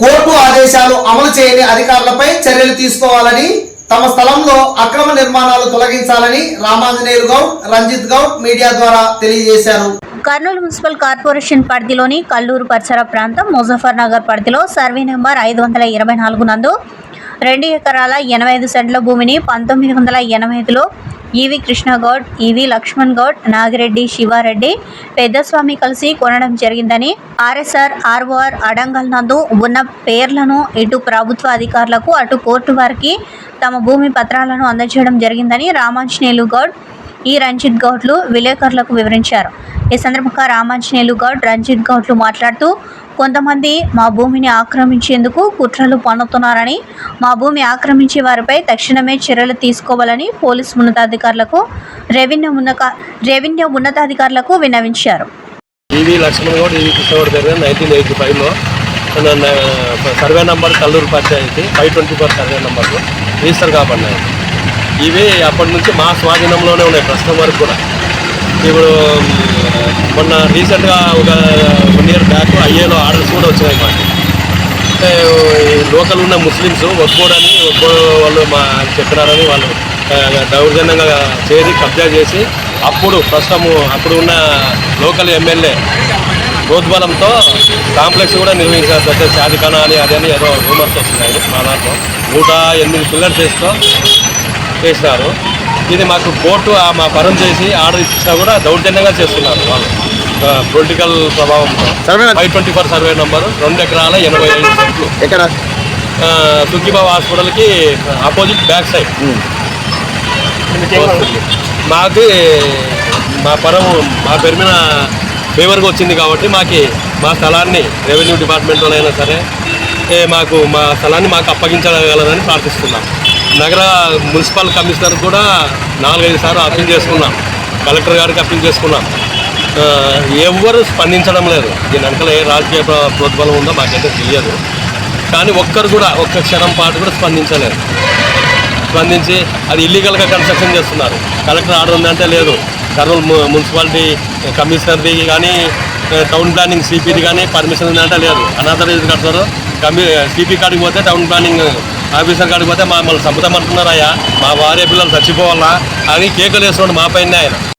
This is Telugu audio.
కోర్టు ఆదేశాలు అమలు చేయని అధికారులపై చర్యలు తీసుకోవాలని తమ స్థలంలో అక్రమ నిర్మాణాలు తొలగించాలని రామాంజనేయులు గౌడ్ రంజిత్ గౌడ్ మీడియా ద్వారా తెలియజేశారు. కర్నూలు మున్సిపల్ కార్పొరేషన్ పరిధిలోని కల్లూరు పరిసర ప్రాంతం ముజఫర్ నగర్ పరిధిలో సర్వే నెంబర్ ఐదు వందల ఇరవై నాలుగు నందు రెండు ఎకరాల ఎనభై ఐదు సెంట్ల భూమిని పంతొమ్మిది వందల ఎనభై ఐదులో ఈవి కృష్ణగౌడ్ ఈవి లక్ష్మణ్ గౌడ్ నాగిరెడ్డి శివారెడ్డి పెద్దస్వామి కలిసి కొనడం జరిగిందని ఆర్ఎస్ఆర్ ఆర్ఓఆర్ అడంగల్ నందు ఉన్న పేర్లను ఇటు ప్రభుత్వ అధికారులకు అటు కోర్టు వారికి తమ భూమి పత్రాలను అందజేయడం జరిగిందని రామాంజనేయులు గౌడ్ ఈ రంజిత్ గౌడ్లు విలేకరులకు వివరించారు. ఈ సందర్భంగా రామాంజనేయులు గౌడ్ రంజిత్ గౌడ్లు మాట్లాడుతూ కొంతమంది మా భూమిని ఆక్రమించేందుకు కుట్రలు పన్నుతున్నారని మా భూమి ఆక్రమించే వారిపై తక్షణమే చర్యలు తీసుకోవాలని పోలీసు ఉన్నతాధికారులకు రెవెన్యూ ఉన్నత రెవెన్యూ ఉన్నతాధికారులకు విన్నవించారు. ఈవీ లక్ష్మణ్ గౌడ్ కృష్ణగౌడ్ దగ్గర నైన్టీన్ ఎయిటీ ఫైవ్లో survey number Kalluru panchayat five twenty four survey నంబర్లో. రిజిస్టర్ కాబడినాయి. ఇవి అప్పటి నుంచి మా స్వాధీనంలోనే ఉన్నాయి ప్రస్తుతం వరకు కూడా. ఇప్పుడు మొన్న రీసెంట్గా ఒక వన్ ఇయర్ బ్యాక్ ఐఏలో ఆర్డర్స్ కూడా వచ్చినాయి మాకు. అంటే లోకల్ ఉన్న ముస్లిమ్స్ ఒప్పుకోడని ఒక్కో వాళ్ళు మా చెప్పినారని వాళ్ళు దౌర్జన్యంగా చేరి కబ్జా చేసి అప్పుడు ప్రస్తుతము అప్పుడు ఉన్న లోకల్ ఎమ్మెల్యే ప్రోద్బలంతో కాంప్లెక్స్ కూడా నిర్వహించారు అంటే షాదిఖానా అని అదని ఏదో రూమర్స్ వస్తున్నాయి. మా దాంట్లో నూట ఎనిమిది పిల్లర్స్ వేస్తూ చేసినారు. ఇది మాకు కోర్టు మా పరం చేసి ఆర్డర్ ఇచ్చినా కూడా దౌర్జన్యంగా చేస్తున్నారు వాళ్ళు. పొలిటికల్ ప్రభావంతో. Survey five twenty four survey number రెండు ఎకరాల ఎనభై ఐదు సెంట్లు. ఎక్కడ? సుఖీబాబు హాస్పిటల్కి ఆపోజిట్ బ్యాక్ సైడ్. మాకు మా పరం మా పేరు మీద ఫేవర్గా వచ్చింది కాబట్టి మాకి మా స్థలాన్ని రెవెన్యూ డిపార్ట్మెంట్లోనైనా సరే ఏ మాకు మా స్థలాన్ని మాకు అప్పగించగలరని ప్రార్థిస్తున్నాం. నగర మున్సిపల్ కమిషనర్ కూడా నాలుగైదు సార్లు అప్పీల్ చేసుకున్నాం. కలెక్టర్ గారికి అప్పీల్ చేసుకున్నాం. ఎవ్వరు స్పందించడం లేదు. దీని వెనకాల ఏ రాజకీయ ప్రోద్బలం ఉందో మాకైతే తెలియదు. కానీ ఒక్కరు కూడా ఒక్క క్షణం పాటు కూడా స్పందించలేదు. స్పందించి అది ఇల్లీగల్గా కన్స్ట్రక్షన్ చేస్తున్నారు. కలెక్టర్ ఆర్డర్ ఉందంటే లేదు. కర్నూలు మున్సిపాలిటీ కమిషనర్ది కానీ టౌన్ ప్లానింగ్ సిపిది కానీ పర్మిషన్ ఉందంటే లేదు. అనాథరైజ్ కడతారు. కమి సిపి కాడికి పోతే టౌన్ ప్లానింగ్ ఆఫీసర్ కాడికి పోతే మమ్మల్ని అయ్యా. మా భార్య పిల్లలు చచ్చిపోవాలా అని కేకలు వేసుకోండి మా పైన ఆయన.